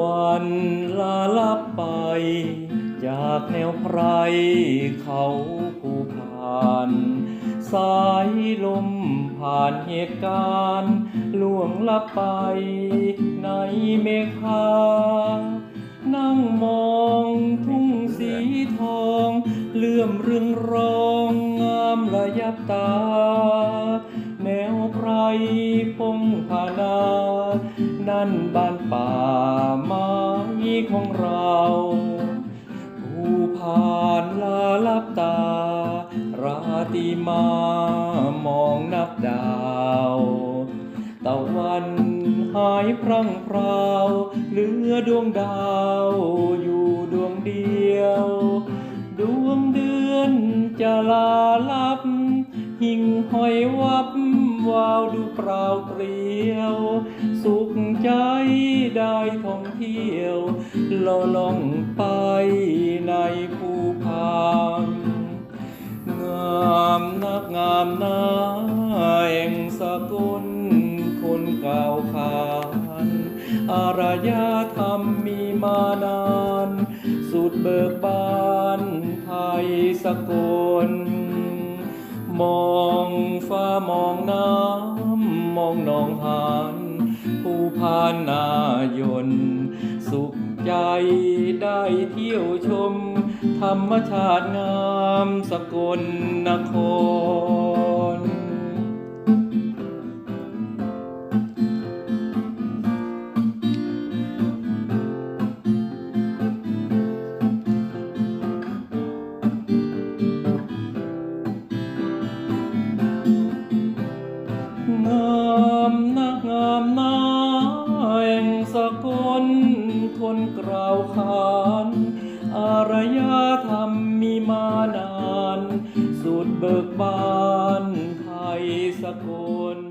วันลาลับไป จากแนวไพรเขาภูพาน สายลมผ่านเหตุการณ์ล่วงลับไปในเมฆานั่งมองทุ่งสีทอง เลื่อมเรื่องรองงามระยับตา แนวไพรพงพานา นั่นบ้านป่าไม้ของเราผู้ผ่านลาลับตา ราตีมามองนับดาว ตะวันหายพรั่งพราวเหลือดวงดาวอยู่ดวงเดียว ดวงเดือนจะลาลับ หิ่งห้อยวับวาวดูเปล่าเปลี่ยว สุข ใจได้ท่องเที่ยวลอล่องไปในภูพานงามนักงามนาแห่งสกุลคนเก่าขานอารยธรรมมีมานาน สุดเบิกบานไทยสกุลมองฟ้ามองน้ำ มองหนองหานานนายน สุขใจได้เที่ยวชม ธรรมชาติงามสกลนคร คนกล่าวขานอารยธรรมมีมานาน สุดเบิกบานไทยสกล